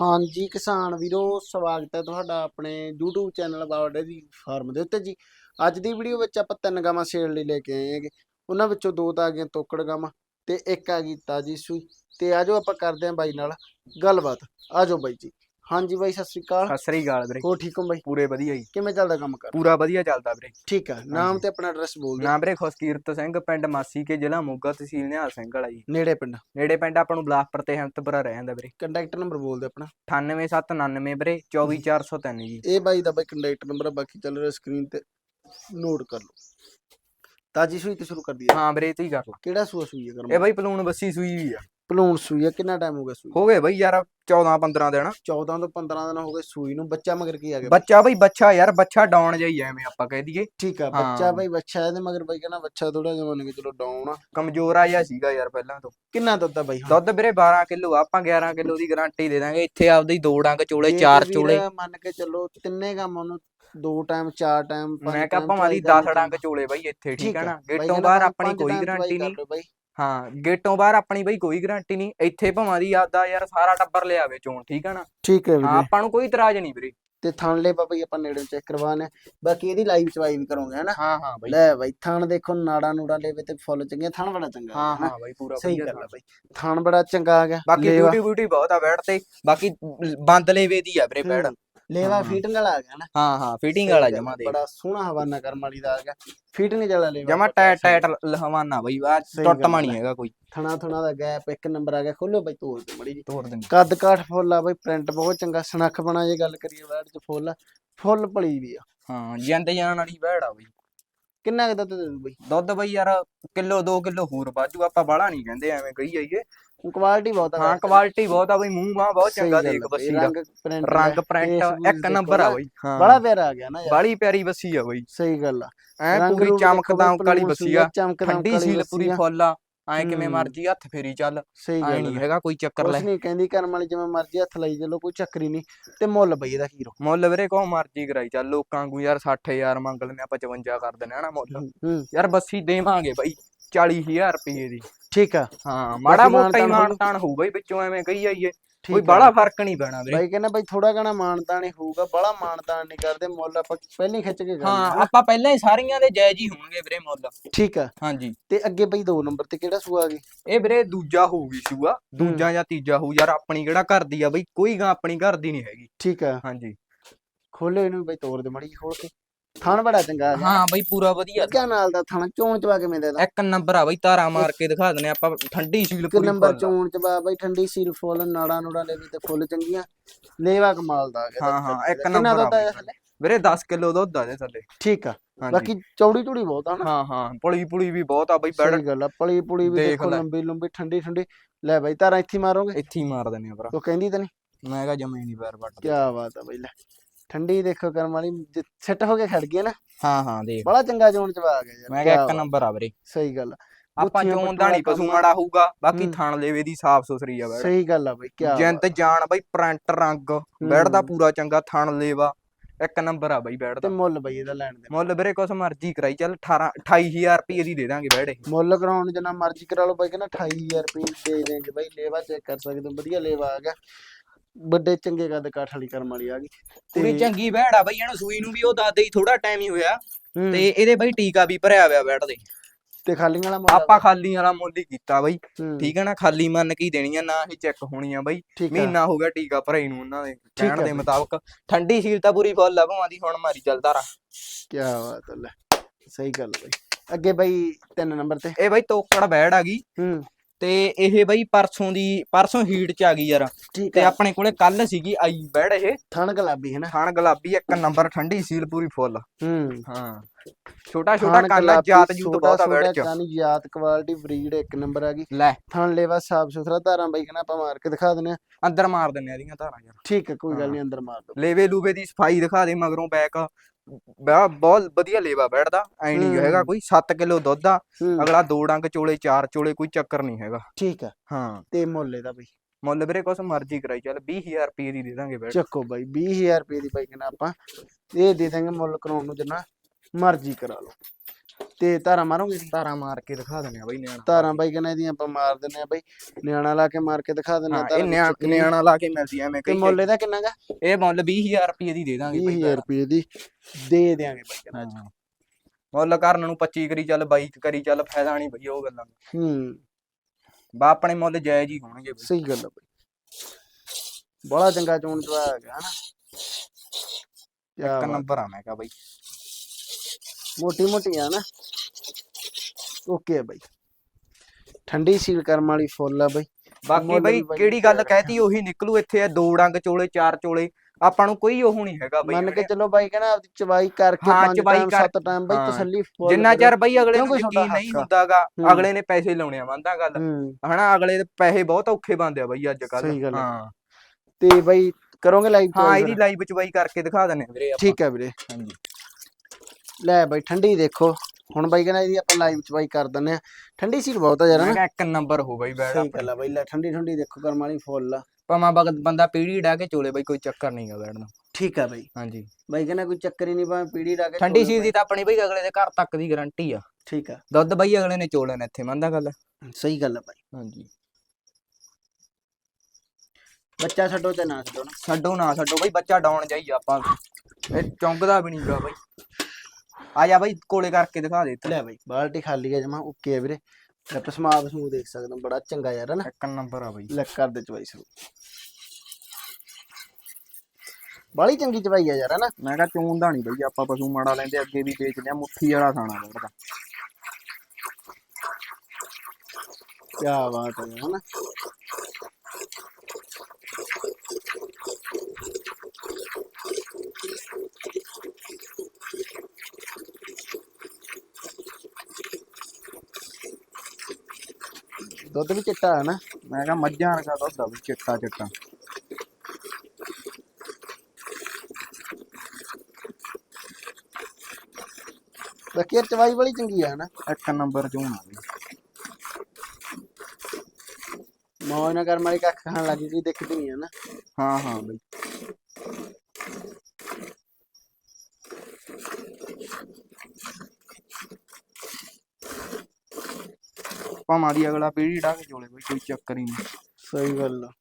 ਹਾਂਜੀ, ਕਿਸਾਨ ਵੀਰੋ, ਸਵਾਗਤ ਹੈ ਤੁਹਾਡਾ ਆਪਣੇ YouTube ਚੈਨਲ ਬਾਵੜੇ ਦੀ ਫਾਰਮ ਦੇ ਉੱਤੇ ਜੀ। ਅੱਜ ਦੀ ਵੀਡੀਓ ਵਿੱਚ ਆਪਾਂ ਤਿੰਨ ਗਾਵਾਂ ਸੇਲ ਲਈ ਲੈ ਕੇ ਆਏ ਹੈਗੇ। ਉਹਨਾਂ ਵਿੱਚੋਂ ਦੋ ਤਾਂ ਆ ਗਈਆਂ ਤੋਕੜ ਗਾਵਾਂ ਤੇ ਇੱਕ ਆ ਗਈ ਤਾਜੀ ਸੂਈ। ਤੇ ਆਜੋ ਆਪਾਂ ਕਰਦੇ ਆਂ ਬਾਈ ਨਾਲ ਗੱਲਬਾਤ। ਆਜੋ ਬਾਈ ਜੀ। ਹਾਂਜੀ ਬਾਈ ਸਤਿ ਸ੍ਰੀ ਅਕਾਲ। ਸਤਿ ਸ੍ਰੀ ਅਕਾਲ ਵੀਰੇ। ਹੋ ਠੀਕ ਹੋ ਬਾਈ? ਪੂਰੇ ਵਧੀਆ ਜੀ। ਕਿਵੇਂ ਚੱਲਦਾ ਕੰਮ ਕਰ? ਪੂਰਾ ਵਧੀਆ ਚੱਲਦਾ ਵੀਰੇ। ਠੀਕ ਆ ਨਾਮ। ਤੇ ਆਪਣਾ ਐਡਰੈਸ ਬੋਲ ਦਿਓ। ਨਾਮ ਵੀਰੇ ਖੁਸ਼ਕੀਰਤ ਸਿੰਘ ਪਿੰਡ ਮਾਸੀ ਕੇ ਜ਼ਿਲ੍ਹਾ ਮੋਗਾ ਤਹਿਸੀਲ ਨਿਹਾਲ ਸਿੰਘ ਵਾਲਾ ਜੀ। ਨੇੜੇ ਪਿੰਡ। ਨੇੜੇ ਪਿੰਡ ਆਪਾਂ ਨੂੰ ਬਲਾਸਪੁਰ ਤੇ ਹਮਤਪੁਰਾ ਰਹਿ ਜਾਂਦਾ ਵੀਰੇ। ਕੰਟੈਕਟ ਨੰਬਰ ਬੋਲ ਦਿਓ ਆਪਣਾ। 98799 ਵੀਰੇ 24403 ਜੀ। ਇਹ ਬਾਈ ਦਾ ਬਾਈ ਕੰਟੈਕਟ ਨੰਬਰ ਆ ਬਾਕੀ ਚੱਲ ਰਿਹਾ ਸਕਰੀਨ ਤੇ ਨੋਟ ਕਰ ਲਓ। ਤਾਜੀ ਸੂਈ ਤੇ ਸ਼ੁਰੂ ਕਰ ਦਈਏ। ਹਾਂ ਵੀਰੇ ਤੂੰ ਹੀ ਕਰ ਲਾ ਕਿਹੜਾ ਸੂਆ ਸੂਈ ਹੈ ਇਹ ਕਰਮ ਬਾਈ ਪਲੂਣ ਬੱਸੀ ਸੂਈ ਵੀ ਆ। ਪਲੂਣ ਸੂਈ ਹੈ ਕਿੰਨਾ ਟਾਈਮ ਹੋ ਗਿਆ ਸੂਈ? ਹੋ ਗਏ ਬਾਈ ਯਾਰ 14 15 ਦਿਨ। 14 ਤੋਂ 15 ਦਿਨ ਹੋ ਗਏ ਸੂਈ ਨੂੰ ਬੱਚਾ ਮਗਰ ਕੀ ਆ ਗਿਆ? ਬੱਚਾ ਬਾਈ ਬੱਚਾ ਯਾਰ ਬੱਚਾ ਡਾਉਣ ਜਾਈ ਐਵੇਂ ਆਪਾਂ ਕਹਿ ਦਈਏ। ਠੀਕ ਆ ਬੱਚਾ। ਬਈ ਬੱਚਾ ਇਹਦੇ ਮਗਰ ਬਈ ਕਹਿੰਦਾ ਬੱਚਾ ਥੋੜਾ ਜਿਹਾ ਮੰਨ ਕੇ ਚਲੋ ਡਾਊਨ ਆ। ਕਮਜ਼ੋਰ ਆ ਜਿਹਾ ਸੀਗਾ ਯਾਰ ਪਹਿਲਾਂ ਤੋਂ। ਕਿੰਨਾ ਦੁੱਧ ਆ ਬਈ ਦੁੱਧ ਵੀਰੇ 12 ਕਿਲੋ ਆਪਾਂ 11 ਕਿਲੋ ਦੀ ਗਾਰੰਟੀ ਦੇ ਦਾਂਗੇ। ਇੱਥੇ ਆਪਦੇ ਦੋ ਡੰਗ ਚੋਲੇ ਜੇ ਚਾਰ ਚੋਲੇ। ਮੰਨ ਕੇ ਚਲੋ ਤਿੰਨੇ ਕੰਮ ਉਹਨੂੰ? ਦੋ ਟਾਈਮ ਚਾਰ ਟਾਈਮ ਮੈਂ ਕਿਹਾ ਭਾਵਾਂ ਦੀ 10 ਡੰਗ ਚੋਲੇ ਬਾਈ ਇੱਥੇ ਠੀਕ ਹੈ ਨਾ? ਗੇਟੋਂ ਬਾਹਰ ਆਪਣੀ ਕੋਈ ਗਾਰੰਟੀ ਨਹੀਂ। ਹਾਂ ਗੇਟੋਂ ਬਾਹਰ ਆਪਣੀ ਬਈ ਕੋਈ ਗਾਰੰਟੀ ਨਹੀਂ ਇੱਥੇ ਭਾਵਾਂ ਦੀ ਆਦਾ ਯਾਰ ਸਾਰਾ ਟੱਬਰ ਲਿਆਵੇ ਚੋਣ ਠੀਕ ਆ ਨਾ? ਠੀਕ ਹੈ ਹਾਂ ਵੀਰੇ। ਆਪਾਂ ਨੂੰ ਕੋਈ ਇਤਰਾਜ਼ ਨਹੀਂ ਵੀਰੇ। ਤੇ ਥਣ ਲੈ ਬਈ ਆਪਾਂ ਨੇੜੇ ਚੈੱਕ ਕਰਵਾਣੇ ਬਾਕੀ ਇਹਦੀ ਲਾਈਵ ਚਵਾਈ ਵੀ ਕਰੋਗੇ ਹਨਾ? ਹਾਂ ਹਾਂ ਬਈ। ਲੈ ਬਈ ਥਣ ਦੇਖੋ ਨਾੜਾ ਨੂੜਾ ਲੈਵੇ ਤੇ ਫੁੱਲ ਚੰਗੇ ਥਣ ਬੜਾ ਚੰਗਾ ਹਾਂ ਹਨਾ? ਹਾਂ ਬਈ ਪੂਰਾ ਸਹੀ ਗੱਲ ਆ। ਬਈ। ਥਣ ਬੜਾ ਚੰਗਾ ਆ ਗਿਆ ਬਾਕੀ ਲੇਵਾ- ਬਿਊਟੀ ਬਿਊਟੀ ਬਹੁਤ ਆ ਬੈਠ ਤੇ। ਬਾਕੀ ਬੰਦ ਲੇਵੇ ਦੀ ਆ ਵੀਰੇ ਹੂੰ, ਲੇਵਾ। ਫੀਟਿੰਗ ਵਾਲਾ ਆ ਗਿਆ ਨਾ। ਹਾਂ ਹਾਂ ਫਿਟਿੰਗ ਵਾਲਾ ਜਮਾ ਦੇ। ਬੜਾ ਸੋਹਣਾ ਹਵਾਨਾ ਕਰਮ ਵਾਲੀ ਦਾ ਆ ਗਿਆ। ਫਿਟਿੰਗ ਵਾਲਾ ਲੇਵਾ। ਜਮਾ ਸਹੀ। ਟੈਟ ਲਹਵਾਨਾ ਬਈ ਆ ਸਹੀ ਟੁੱਟ ਗੱਲ ਮਣੀ ਆ। ਹੈਗਾ ਕੋਈ। ਥਣਾ ਥਣਾ ਦਾ ਗੈਪ ਇੱਕ ਨੰਬਰ ਆ ਗਿਆ। ਖੋਲੋ ਬਈ ਤੋੜ ਦੇ ਮੜੀ ਜੀ। ਤੋੜ ਦਿੰਦੇ। ਕੱਦ ਕਾਠ ਫੁੱਲ ਆ ਬਈ ਪ੍ਰਿੰਟ ਬਹੁਤ ਚੰਗਾ। ਸਨੱਖ ਬਣਾ ਜੇ ਗੱਲ ਕਰੀਏ ਵੈੜ ਚ ਫੁੱਲ ਫੁੱਲ ਭਲੀ ਵੀ ਆ। ਹਾਂ ਜਿੰਦ ਜਾਣ ਵਾਲੀ ਬੈੜ ਆ ਬਈ। ਕਿੰਨਾ ਕੁ ਦੁੱਧ ਦੇ ਦੂ ਬਈ? ਦੁੱਧ ਬਈ ਯਾਰ ਕਿਲੋ 2 ਕਿਲੋ ਹੋਰ ਬਾਜੂ ਆਪਾਂ ਬਾਹਲਾ ਨਹੀਂ ਕਹਿੰਦੇ ਐਵੇਂ ਕਹੀ ਜਾਈਏ। ਕੁਆਲਿਟੀ ਬਹੁਤ ਆ ਹਾਂ। ਕੁਆਲਿਟੀ ਬਹੁਤ ਆ ਬਈ ਮੂੰਹ ਮਾਂ ਬਹੁਤ ਚੰਗਾ ਦੇਖ ਆ ਬੱਸੀ ਦਾ। ਰੰਗ ਪ੍ਰਿੰਟ ਇੱਕ ਨੰਬਰ ਆ ਬਈ ਹਾਂ। ਬੜਾ ਪਿਆਰਾ ਆ ਗਿਆ ਨਾ ਯਾਰ। ਬਾਲੀ ਪਿਆਰੀ ਬੱਸੀ ਆ ਬਈ। ਸਹੀ ਗੱਲ ਆ। ਐ ਪੂਰੀ ਰੂਪ ਦੇਖੋ ਚਮਕ ਬਈ, ਦਮਕ ਵਾਲੀ ਪਲੂਣ ਬੱਸੀ ਆ। ਠੰਡੀ ਸੀਲ ਪੂਰੀ ਆ। ਫੁੱਲ ਆ ਐ ਕਿਵੇਂ ਹੂੰ। ਮਰਜ਼ੀ ਹੱਥ ਫੇਰੀ ਚੱਲ। ਸਹੀ ਗੱਲ ਨਹੀਂ ਆ। ਹੈਗਾ ਕੋਈ ਚੱਕਰ ਲੈ। ਕੁਛ ਨਹੀਂ ਕਹਿੰਦੀ ਕਰਮ ਵਾਲੀ ਜਿਵੇਂ ਮਰਜ਼ੀ ਹੱਥ ਲਾਈ ਚਲੋ ਕੋਈ ਚੱਕਰੀ ਨਹੀਂ। ਤੇ ਮੁੱਲ ਬਈ ਇਹਦਾ ਹੀਰੋ ਮੁੱਲ ਵੀਰੇ ਕੋ ਮਰਜ਼ੀ ਕਰਾਈ ਚੱਲ ਲੋਕਾਂ ਨੂੰ ਯਾਰ 60000 ਮੰਗ ਲੈਂਦੇ ਆਪਾਂ 55 ਕਰ ਦਿੰਦੇ ਆ ਨਾ ਮੁੱਲ। ਹੂੰ ਯਾਰ ਬੱਸੀ ਦੇਵਾਂਗੇ ਬਾਈ 40000 ਰੁਪਏ ਦੀ। ਠੀਕ ਆ। ਹਾਂ ਮਾੜਾ ਮੋਟਾ ਹੀ ਮਾਣ-ਤਾਣ ਮਾਨਤਾਨ ਹੋਊ ਬਈ ਵਿੱਚੋਂ ਐਵੇਂ ਕਹੀ ਜਾਈਏ। ਕੋਈ ਬਾਹਲਾ ਫ਼ਰਕ ਨਹੀਂ ਪੈਣਾ ਵੀਰੇ। ਬਾਈ ਕਹਿੰਦਾ ਬਾਈ ਥੋੜਾ ਘਣਾ ਮਾਨਦਾਨ ਹੀ ਹੋਊਗਾ ਬੜਾ ਮਾਨਦਾਨ ਨਹੀਂ ਕਰਦੇ ਮੁੱਲ ਆਪਾਂ ਪਹਿਲਾਂ ਹੀ ਖਿੱਚ ਕੇ ਹਾਂ ਆਪਾਂ ਪਹਿਲਾਂ ਹੀ ਸਾਰੀਆਂ ਦੇ ਜਾਇਜ਼ ਹੀ ਹੋਣਗੇ ਵੀਰੇ ਮੁੱਲ। ਠੀਕ ਆ। ਹਾਂਜੀ। ਤੇ ਅੱਗੇ ਬਈ ਦੋ ਨੰਬਰ ਤੇ ਕਿਹੜਾ ਸੂਆ ਆ ਗਈ ਇਹ ਵੀਰੇ ਦੂਜਾ ਹੋਊਗੀ ਸ਼ੂਆ ਦੂਜਾ ਜਾਂ ਤੀਜਾ ਹੋਊ। ਯਾਰ ਆਪਣੀ ਕਿਹੜਾ ਘਰ ਦੀ ਆ ਬਈ ਕੋਈ ਗਾਂ ਆਪਣੀ ਘਰ ਦੀ ਨਹੀਂ ਹੈਗੀ। ਠੀਕ ਆ। ਹਾਂਜੀ। ਖੋਲੇ ਇਹਨੂੰ ਬਈ ਤੋੜ ਦੇ ਮੜੀ ਖੋਲ ਕੇ। ਥਣ ਬੜਾ ਚੰਗਾ ਗਿਆ ਹਾਂ ਬਈ ਪੂਰਾ ਵਧੀਆ। ਕਿਆ ਨਾਲ ਦਾ ਥਣ ਚੋਣ ਚਵਾ ਕਿਵੇਂ ਦੇ ਇੱਕ ਨੰਬਰ ਆ ਬਈ ਤਾਰਾ ਮਾਰ ਕੇ ਦਿਖਾ ਦਨੇ ਆਪਾਂ ਠੰਡੀ ਸੀਲ ਇੱਕ ਪੂਰੀ ਨੰਬਰ। ਚੋਣ ਚਵਾ ਬਈ ਠੰਡੀ ਸੀਲ ਫੁੱਲ ਨਾੜਾ ਨੂੜਾ ਲੈ ਵੀ ਤੇ ਫੁੱਲ ਚੰਗੀਆਂ। ਲੇਵਾ ਕਮਾਲ ਦਾ ਆ ਗਿਆ ਹਾਂ, ਹਾਂ, ਇੱਕ ਕਿੰਨਾ ਨੰਬਰ ਆ ਦੁੱਧ ਆਇਆ ਬਈ। ਥੱਲੇ? ਵੀਰੇ 10 ਕਿਲੋ ਦੁੱਧ ਆ ਦੇ ਥੱਲੇ। ਠੀਕ ਆ। ਹਾਂਜੀ। ਬਾਕੀ ਚੌੜੀ ਚੂੜੀ ਬਹੁਤ ਆ ਨਾ। ਹਾਂ ਹਾਂ ਪੁਲੀ ਪੁਲੀ ਵੀ ਬਹੁਤ ਆ ਬਈ ਬੈੜ ਸਹੀ ਗੱਲ ਆ ਪਲੀ ਪੁਲੀ ਵੀ ਦੇਖ ਦੇਖੋ ਲੈ। ਲੰਬੀ ਲੰਬੀ ਠੰਡੀ ਠੰਡੀ। ਲੈ ਬਾਈ ਤਾਰਾ ਇੱਥੇ ਹੀ ਮਾਰੋਗੇ? ਇੱਥੇ ਹੀ ਮਾਰ ਦਨੇ ਆ ਭਰਾ। ਉਹ ਕਹਿੰਦੀ ਤਾਂ ਨਹੀਂ। ਮੈਂ ਕਹਾ ਜਮੇ ਨਹੀਂ ਪੈਰ ਵੱਟ ਕੀ ਬਾਤ ਆ ਬਈ ਲੈ। ਠੰਡੀ ਦੇਖੋ ਕਰਮ ਵਾਲੀ ਸੈੱਟ ਹੋ ਕੇ ਖੜ ਗਈ ਨਾ। ਹਾਂ ਹਾਂ ਦੇਖ। ਬੜਾ ਚੰਗਾ ਜੋਨ ਚ ਆ ਗਿਆ ਯਾਰ ਮੈਂ ਕਿਹਾ ਇੱਕ ਨੰਬਰ ਆ ਵੀਰੇ। ਸਹੀ ਗੱਲ ਆ। ਆਪਾਂ ਦਾਣੀ ਦਾ ਪਸ਼ੂ ਕੰਮ ਆ। ਮਾੜਾ ਹੋਊਗਾ ਬਾਕੀ। ਥਣ ਲੇਵੇ ਦੀ ਸਾਫ਼ ਸੁਥਰੀ ਆ ਬੈੜ ਸਹੀ ਗੱਲ ਆ ਬਈ ਕੀ ਜਿੰਦ ਜਾਣ ਬਈ ਪ੍ਰਿੰਟ ਰੰਗ ਬੈੜ ਦਾ। ਪੂਰਾ ਚੰਗਾ ਥਣ ਲੇਵਾ। ਇੱਕ ਨੰਬਰ ਆ ਬਈ ਬੈੜ ਤੇ ਦਾ। ਮੁੱਲ ਬਈ ਇਹਦਾ ਲੈਣ ਦੇ। ਮੁੱਲ ਵੀਰੇ ਕੁਛ ਮਰਜ਼ੀ ਕਰਾਈ ਚੱਲ 18 28000 ਰੁਪਏ ਦੀ ਦੇ ਦਾਂਗੇ ਬੈੜ ਇਹ। ਮੁੱਲ ਕਰਾਉਣ ਜਿੰਨਾ ਮਰਜ਼ੀ ਕਰਾ ਲਓ ਬਾਈ ਕਹਿੰਦਾ 28000 ਰੁਪਏ ਦੇ ਦੇਣਗੇ ਬਾਈ ਲੇਵਾ ਚੈੱਕ ਕਰ ਸਕਦੇ ਹੋ ਵਧੀਆ ਲੇਵਾ ਆ ਗਿਆ। ਵੱਡੇ ਚੰਗੇ ਕੱਦ ਕਾਠ ਵਾਲੀ ਕਰਮ ਵਾਲੀ ਆ ਗਈ। ਤੇ- ਚੰਗੀ ਬੈੜ ਆ ਬਈ ਇਹਨੂੰ ਸੂਈ ਨੂੰ ਵੀ ਉਹ ਦੱਸਦੇ ਹੀ ਥੋੜਾ ਟਾਈਮ ਹੀ ਹੋਇਆ। ਹੂੰ, ਤੇ ਇਹਦੇ ਬਈ ਟੀਕਾ ਵੀ ਭਰਿਆ ਹੋਇਆ ਬੈੜ ਦੇ ਤੇ ਖਾਲੀਆਂ ਵਾਲਾ ਮੁੱਲ ਆ ਆਪਾਂ ਖਾਲੀ ਵਾਲਾ ਮੁੱਲ ਹੀ ਕੀਤਾ ਬਈ। ਹੂੰ, ਠੀਕ ਹੈ ਨਾ ਖਾਲੀ ਮੰਨ ਕੇ ਹੀ ਦੇਣੀ ਆ ਨਾ ਹੀ ਚੈੱਕ ਹੋਣੀ ਆ ਬਈ। ਠੀਕ ਆ। ਮਹੀਨਾ ਹੋ ਗਿਆ ਟੀਕਾ ਭਰੇ ਨੂੰ ਉਹਨਾਂ ਦੇ ਕਹਿਣ ਦੇ ਬਈ। ਮੁਤਾਬਕ। ਠੰਡੀ ਸੀਲ ਤਾਂ ਪੂਰੀ ਫੁੱਲ ਆ ਭਾਵਾਂ ਦੀ ਹੁਣ ਮਾਰੀ ਚੱਲਦਾ ਰਾ ਕੀ ਬਾਤ ਲੈ ਸਹੀ ਗੱਲ ਬਈ। ਅੱਗੇ ਬਈ ਤਿੰਨ ਨੰਬਰ ਤੇ। ਇਹ ਬਈ ਤੋਕੜ ਬੈੜ ਆ ਗਈ। ਹੂੰ। ਤੇ ਇਹ ਬਈ ਪਰਸੋਂ ਦੀ ਪਰਸੋਂ ਹੀਟ ਚ ਆ ਗਈ ਯਾਰ। ਠੀਕ ਤੇ ਆਪਣੇ ਕੋਲੇ ਕੱਲ ਸੀਗੀ ਆਈ ਬੈੜ ਇਹ। ਥਣ ਗੁਲਾਬੀ ਹੈ ਨਾ। ਖਾਣ ਗੁਲਾਬੀ ਇੱਕ ਨੰਬਰ ਠੰਡੀ ਸੀਲ ਪੂਰੀ ਫੁੱਲ। ਹੂੰ। ਹਾਂ। ਛੋਟਾ ਛੋਟਾ ਥਣ ਗੁਲਾਬੀ, ਜਾਤ ਜੂਤ ਬਹੁਤ ਆ ਬੈੜ ਚ। ਕੰਨ, ਜਾਤ ਕੁਆਲਿਟੀ ਬਰੀਡ ਇੱਕ ਨੰਬਰ ਆ ਗਈ। ਲੈ। ਥਣ ਲੇਵਾ ਸਾਫ਼ ਸੁਥਰਾ ਧਾਰਾਂ ਬਈ ਕਹਿੰਦਾ ਆਪਾਂ ਮਾਰ ਕੇ ਦਿਖਾ ਦਿੰਦੇ ਆ ਅੰਦਰ ਮਾਰ ਦਿੰਨੇ ਆ ਇਹਦੀਆਂ ਧਾਰਾਂ ਯਾਰ। ਠੀਕ ਹੈ ਕੋਈ ਗੱਲ। ਨਹੀਂ ਅੰਦਰ ਮਾਰ ਦੋ ਲੇਵੇ ਲੂਵੇ ਦੀ ਸਫ਼ਾਈ ਦਿਖਾ ਦੇ ਮਗਰੋਂ ਬੈਕ ਬਾ- ਬਹੁਤ ਵਧੀਆ ਲੇਵਾ ਬੈਠਦਾ ਐ ਨਹੀਂ ਹੈਗਾ। ਕੋਈ 7 ਕਿਲੋ ਦੁੱਧ ਆ ਹੂੰ, ਅਗਲਾ ਦੋ ਡੰਗ ਚੋਲੇ ਚਾਰ ਚੋਲੇ ਕੋਈ ਚੱਕਰ ਨਹੀਂ ਹੈਗਾ। ਠੀਕ ਆ। ਹਾਂ। ਤੇ ਮੁੱਲ ਇਹਦਾ ਬਈ? ਮੁੱਲ ਵੀਰੇ ਕੁਛ ਮਰਜ਼ੀ ਕਰਾਈ ਚੱਲ 20000 ਰੁਪਏ ਦੀ ਦੇ ਦਾਂਗੇ ਬੈਠ। ਚੱਕੋ ਬਾਈ 20000 ਰੁਪਏ ਦੀ ਬਾਈ ਕਹਿੰਦਾ ਆਪਾਂ ਇਹ ਦੇ ਦਾਂਗੇ ਮੁੱਲ ਕਰਾਉਣ ਨੂੰ ਜਿੰਨਾ ਮਰਜ਼ੀ ਕਰਾ ਲਓ। ਤੇ ਧਾਰਾਂ ਮਾਰੋਗੇ? ਧਾਰਾਂ ਮਾਰ ਕੇ ਦਿਖਾ ਦਿੰਦੇ ਆ ਬਈ ਨਿਆਣਾ। ਧਾਰਾਂ ਬਾਈ ਕਹਿੰਦੇ ਇਹਦੀਆਂ ਆਪਾਂ ਮਾਰ ਦਿੰਨੇ ਆ ਬਾਈ। ਨਿਆਣਾ ਲਾ ਕੇ ਮਾਰ ਕੇ ਦਿਖਾ ਦਿੰਨੇ ਆ ਹਾਂ ਧਾਰਾਂ ਇਹ ਵਿੱਚ। ਨਿਆਣਾ ਲਾ ਕੇ ਮਿਲਦੀ ਐਵੇਂ ਤੇ ਕਈ ਮੁੱਲ ਇਹਦਾ ਕਿੰਨਾ ਗਾ ਇਹ ਮੁੱਲ 20000 ਰੁਪਏ ਦੀ ਦੇ ਦਾਂਗੇ ਬਈ 20000 ਰੁਪਏ ਦੀ। ਦੇ ਦਿਆਂਗੇ ਬਾਈ ਕਹਿੰਦਾ ਅੱਜ। ਹਾਂ। ਮੁੱਲ ਕਰਨ ਨੂੰ 25 ਕਰੀ ਚੱਲ 22 ਕਰੀ ਚੱਲ ਫਾਇਦਾ ਨਹੀਂ ਬਈ ਉਹ ਗੱਲਾਂ ਦਾ। ਹੂੰ। ਬਾ ਆਪਣੇ ਮੁੱਲ ਜਾਇਜ਼ ਹੀ ਹੋਣਗੇ ਬਈ। ਸਹੀ ਗੱਲ ਆ ਬਾਈ। ਬੜਾ ਚੰਗਾ ਚੋਣ ਚਵਾ ਹੈਗਾ ਹਨਾ। ਕਿਆ ਇੱਕ ਬਾਤ। ਨੰਬਰ ਆ ਮੈਂ ਕਹਾ ਬਈ। ਮੋਟੀ ਮੋਟੀ ਆ ਨਾ। Okay bye. ਠੰਡੀ ਸੀਲ ਕਰਮ ਵਾਲੀ ਫੁੱਲ ਆ ਬਾਈ। ਬਾਕੀ ਬਈ ਬਾਈ ਕਿਹੜੀ ਗੱਲ ਕਹਿਤੀ ਉਹੀ ਨਿਕਲੂ ਇੱਥੇ ਆ ਦੋ ਡੰਗ ਚੋਲੇ ਚਾਰ ਚੋਲੇ। ਆਪਾਂ ਨੂੰ ਕੋਈ ਉਹ ਨਹੀਂ ਹੈਗਾ ਬਈ ਮੰਨ ਕੇ ਚੱਲੋ ਬਾਈ ਕਹਿੰਦਾ ਆਪਦੀ ਚਵਾਈ ਕਰਕੇ ਪੰਜ ਟਾਈਮ ਸੱਤ ਟਾਈਮ ਬਾਈ। ਤਸੱਲੀ ਫੁੱਲ ਜਿੰਨਾ। ਚਿਰ ਬਈ ਅਗਲੇ ਨੂੰ ਯਕੀਨ ਨਹੀਂ। ਹੁੰਦਾਗਾ। ਅਗਲੇ ਨੇ ਪੈਸੇ ਲਾਉਣੇ ਆ ਮੰਨਦਾ ਗੱਲ। ਹਨਾ ਅਗਲੇ ਦੇ ਪੈਸੇ ਬਹੁਤ ਔਖੇ ਬੰਦੇ ਆ ਬਈ ਅੱਜ ਕੱਲ ਸਹੀ ਗੱਲ ਆ। ਹਾਂ। ਤੇ ਬਾਈ ਕਰੋਗੇ ਲਾਈਵ ਹਾਂ ਇਹਦੀ ਲਾਈਵ ਚਵਾਈ ਕਰਕੇ ਦਿਖਾ ਦਿੰਨੇ ਵੀਰੇ ਆਪਾਂ। ਠੀਕ ਹੈ ਵੀਰੇ। ਹਾਂਜੀ। ਲੈ ਬਾਈ ਠੰਡੀ ਦੇਖੋ। ਹੁਣ ਬਾਈ ਕਹਿੰਦਾ ਇਹਦੀ ਆਪਾਂ ਲਾਈਵ ਚਵਾਈ ਕਰ ਦਿੰਨੇ ਆ ਠੰਡੀ ਸੀਲ ਬਹੁਤ ਆ ਯਾਰ ਮੈਂ ਹਨਾ? ਕਿਹਾ ਇੱਕ ਨੰਬਰ ਹੋ ਬਈ ਬੈੜ ਸਹੀ ਗੱਲ ਆ ਬਾਈ ਲੈ ਠੰਡੀ ਠੰਡੀ ਦੇਖੋ ਕਰਮ ਵਾਲੀ ਫੁੱਲ ਆ। ਭਾਵੇਂ ਬਗ- ਬੰਦਾ ਪੀੜੀ ਡਾ ਕੇ ਚੋਲੇ ਬਈ ਕੋਈ ਚੱਕਰ ਨਹੀਂਗਾ ਬੈਠਣਾ ਠੀਕ ਆ ਬਾਈ। ਹਾਂਜੀ। ਬਾਈ ਕਹਿੰਦਾ ਕੋਈ ਚੱਕਰ ਹੀ ਨਹੀਂ ਭਾਵੇਂ ਪੀੜੀ ਲਾ ਕੇ ਠੰਡੀ ਚੀਜ਼ ਦੀ ਤਾਂ ਆਪਣੀ ਬਈ ਅਗਲੇ ਦੇ ਘਰ ਤੱਕ ਦੀ ਗਾਰੰਟੀ ਆ। ਠੀਕ ਆ। ਦੁੱਧ ਬਈ ਅਗਲੇ ਨੇ ਚੋਲੇ ਨੇ ਇੱਥੇ ਮੰਨਦਾ ਗੱਲ? ਸਹੀ ਗੱਲ ਆ ਬਾਈ। ਹਾਂਜੀ। ਬੱਚਾ ਛੱਡੋ ਤੇ ਨਾ ਛੱਡੋ ਨਾ। ਛੱਡੋ ਨਾ ਛੱਡੋ ਬਈ ਬੱਚਾ ਡਾਉਣ ਜਾਈ ਆਪਾਂ। ਇਹ ਚੌਂਕਦਾ ਵੀ ਨਹੀਂਗਾ ਬਈ। ਆ ਜਾ ਬਈ ਕੋਲੇ ਕਰਕੇ ਦਿਖਾ ਦੇ ਇੱਥੇ। ਲੈ ਬਾਈ ਬਾਲਟੀ ਖਾਲੀ ਆ ਜਮਾ ਓਕੇ ਆ ਵੀਰੇ। ਲੈ ਸਮਾਪ ਸਮੂਹ ਦੇਖ ਸਕਦੇ ਹੋ ਬੜਾ ਚੰਗਾ ਯਾਰ ਹਨਾ? ਇੱਕ ਨੰਬਰ ਆ ਬਈ। ਲੈ ਕਰ ਦੇ ਚਵਾਈ ਸ਼ੁਰੂ। ਬਾਲੀ ਚੰਗੀ ਚਵਾਈ ਆ ਯਾਰ ਹਨਾ? ਮੈਂ ਕਿਹਾ ਚੋਂਦਾ ਨਹੀਂ ਬਈ ਆਪਾਂ ਪਸ਼ੂ ਮਾੜਾ ਲੈਂਦੇ ਅੱਗੇ ਵੀ ਵੇਚਦੇ ਆ ਮੁੱਠੀ ਵਾਲਾ ਖਾਣਾ ਬੜਦਾ ਕੀ ਬਾਤ ਹੈ ਹਨਾ? ਦੁੱਧ ਵੀ ਚਿੱਟਾ ਹੈ ਨਾ। ਮੈਂ ਕਿਹਾ ਮੱਝਾਂ ਵਰਗਾ ਦੁੱਧ ਆ ਬਈ ਚਿੱਟਾ ਚਿੱਟਾ। ਬਾਕੀ ਚਵਾਈ ਵਾਲੀ ਚੰਗੀ ਆ ਹਨਾ ਇੱਕ ਨੰਬਰ ਚੋਣਾ ਬਈ ਮੌਜ ਨਾ ਕਰ ਮਾਰੀ ਕੱਖ ਖਾਣ ਲੱਗ ਗਈ ਦਿਖਦੀ ਨਹੀਂ ਹੈ ਨਾ। ਹਾਂ ਹਾਂ ਬਈ ਭਾਵਾਂ ਦੀ ਅਗਲਾ ਪੀੜੀ ਡਾ ਕੇ ਚੋਲੇ ਬਈ, ਕੋਈ ਚੱਕਰ ਹੀ ਨਹੀਂ। ਸਹੀ ਗੱਲ ਆ।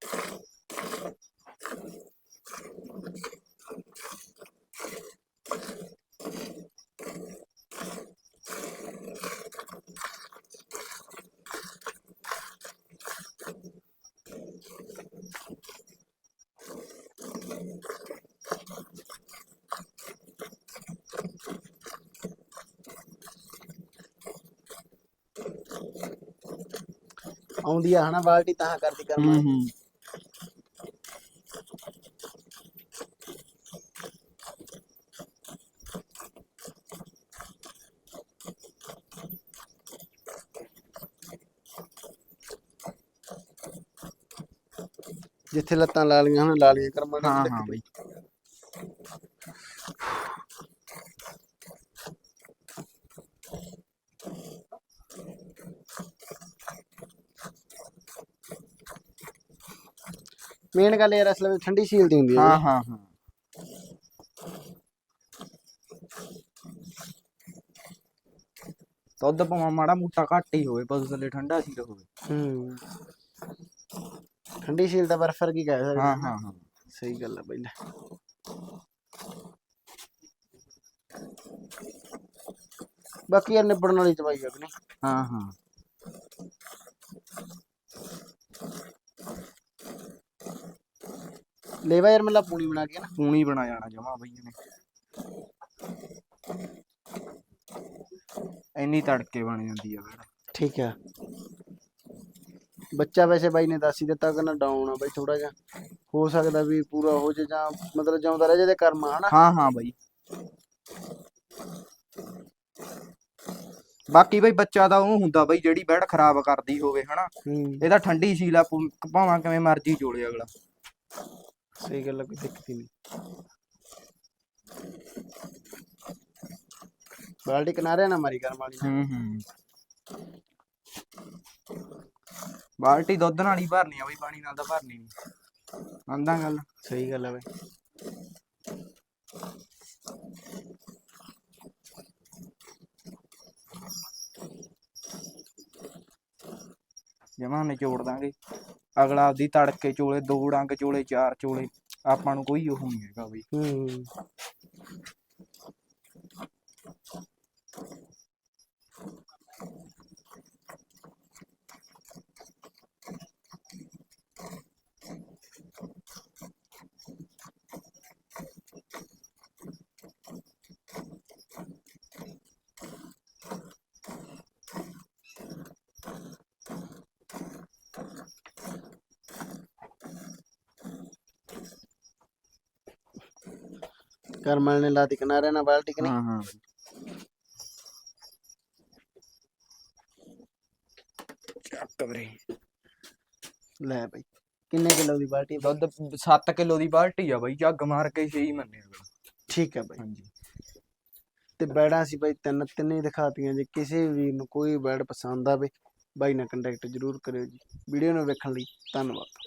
ਆਉਂਦੀ ਆ ਹਨਾ ਬਾਲਟੀ ਤਾਂ ਕਰਦੀ ਕਰਮਾ ਹੂੰ ਜਿੱਥੇ ਲੱਤਾਂ ਲਾ ਲੀਆਂ ਹਨ ਲਾ ਲੀਆਂ ਕਰਮਾਂ ਹਾਂ ਹਾਂ। ਬਈ। ਮੇਨ ਗੱਲ ਯਾਰ ਅਸਲ ਵਿੱਚ ਠੰਡੀ ਸੀਲ ਦੀ ਹੁੰਦੀ ਹੈ ਹਾਂ ਹਾਂ ਹਾਂ। ਦੁੱਧ ਭਾਵੇਂ ਮਾੜਾ ਮੋਟਾ ਘੱਟ ਹੀ ਹੋਵੇ ਪਸ਼ੂ ਥੱਲੇ ਠੰਡਾ ਸੀ ਹੋਵੇ। ਹੂੰ। ਠੰਡੀ ਸੀਲ ਦਾ ਬਰਫ ਵਰਗੀ ਕਹਿ ਸਕਦੇ ਹਾਂ ਹਾਂ। ਹਾਂ ਹਾਂ। ਸਹੀ ਗੱਲ ਆ ਬਈ ਲੈ। ਬਾਕੀ ਯਾਰ ਨਿਬੜਨ ਵਾਲੀ ਚਵਾਈ ਆ ਕਿ ਨਹੀਂ? ਹਾਂ ਹਾਂ। ਲੇਵਾ ਯਾਰ ਮਤਲਬ ਪੂਣੀ ਬਣਾ ਕੇ ਨਾ। ਪੂਣੀ ਬਣਾ ਜਾਣਾ ਜਮਾ ਬਈ ਇਹਨੇ ਇੰਨੀ ਤੜਕੇ ਬਣ ਜਾਂਦੀ ਆ ਫਿਰ। ਠੀਕ ਆ। ਬੱਚਾ ਵੈਸੇ ਬਾਈ ਨੇ ਦੱਸ ਹੀ ਦਿੱਤਾ ਕਿ ਨਾ ਡਾਊਨ ਆ ਬਾਈ ਥੋੜਾ ਜਿਹਾ। ਹੋ ਸਕਦਾ ਵੀ ਪੂਰਾ ਹੋ ਜੇ ਜਾਂ ਮਤਲਬ ਜਿਉਂਦਾ ਰਹੇ ਜਿਹਦੇ ਕਰਮ ਆ ਹਨਾ? ਹਾਂ ਹਾਂ ਬਾਈ। ਬਾਕੀ ਬਈ ਬੱਚਾ ਤਾਂ ਉਹ ਹੁੰਦਾ ਬਈ ਜਿਹੜੀ ਬੈੜ ਖਰਾਬ ਕਰਦੀ ਹੋਵੇ ਹਨਾ? ਹੂੰ। ਇਹ ਤਾਂ ਠੰਡੀ ਸੀਲਾ ਭਾਵਾਂ ਕਿਵੇਂ ਮਰਜ਼ੀ ਚੋਲੇ ਅਗਲਾ। ਸਹੀ ਗੱਲ ਕੋਈ ਦਿੱਕਤ ਹੀ ਨਹੀਂ। ਬਾਲਟੀ ਕਿਨਾਰੇ ਨਾ ਮਾਰੀ ਕਰਮ ਵਾਲੀ। ਹੂੰ ਹੂੰ। ਬਾਲਟੀ ਦੁੱਧ ਨਾਲ ਹੀ ਭਰਨੀ ਆ ਬਈ ਪਾਣੀ ਨਾਲ ਤਾਂ ਭਰਨੀ ਨਹੀਂ। ਆਂਦਾ ਗੱਲ। ਸਹੀ ਗੱਲ ਆ ਬਾਈ। ਜਮਾਂ ਨਿਚੋੜ ਦਾਂਗੇ। ਅਗਲਾ ਆਪਦੀ ਤੜਕੇ ਚੋਲੇ, ਦੋ ਡੰਗ ਚੋਲੇ, ਚਾਰ ਚੋਲੇ। ਆਪਾਂ ਨੂੰ ਕੋਈ ਉਹ ਨਹੀਂ ਹੈਗਾ ਬਈ। ਹੂੰ। ਕਰਮਲ ਨੇ ਲਾਤੀ ਕਿਨਾਰੇ ਨਾਲ ਬਾਲਟੀ ਕਿ ਨਹੀਂ? ਹਾਂ ਹਾਂ। ਚੱਕ ਵੀਰੇ ਲੈ ਬਈ ਕਿੰਨੇ ਕਿਲੋ ਦੀ ਬਾਲਟੀ ਆ? ਦੁੱਧ 7 ਕਿਲੋ ਦੀ ਬਾਲਟੀ ਆ ਬਈ ਝੱਗ ਮਾਰ ਕੇ ਛੇ ਹੀ ਮੰਨੇ ਠੀਕ ਹੈ ਬਈ। ਹਾਂਜੀ। ਤੇ ਬੈੜਾਂ ਸੀ ਬਈ ਤਿੰਨ ਤਿੰਨੇ ਹੀ ਦਿਖਾਤੀਆਂ ਜੇ ਕਿਸੇ ਵੀ ਵੀਰ ਨੂੰ ਕੋਈ ਬੈੜ ਪਸੰਦ ਆਵੇ ਬਾਈ ਨਾਲ ਕੰਟੈਕਟ ਜ਼ਰੂਰ ਕਰਿਓ ਜੀ। ਵੀਡੀਓ ਨੂੰ ਵੇਖਣ ਲਈ ਧੰਨਵਾਦ।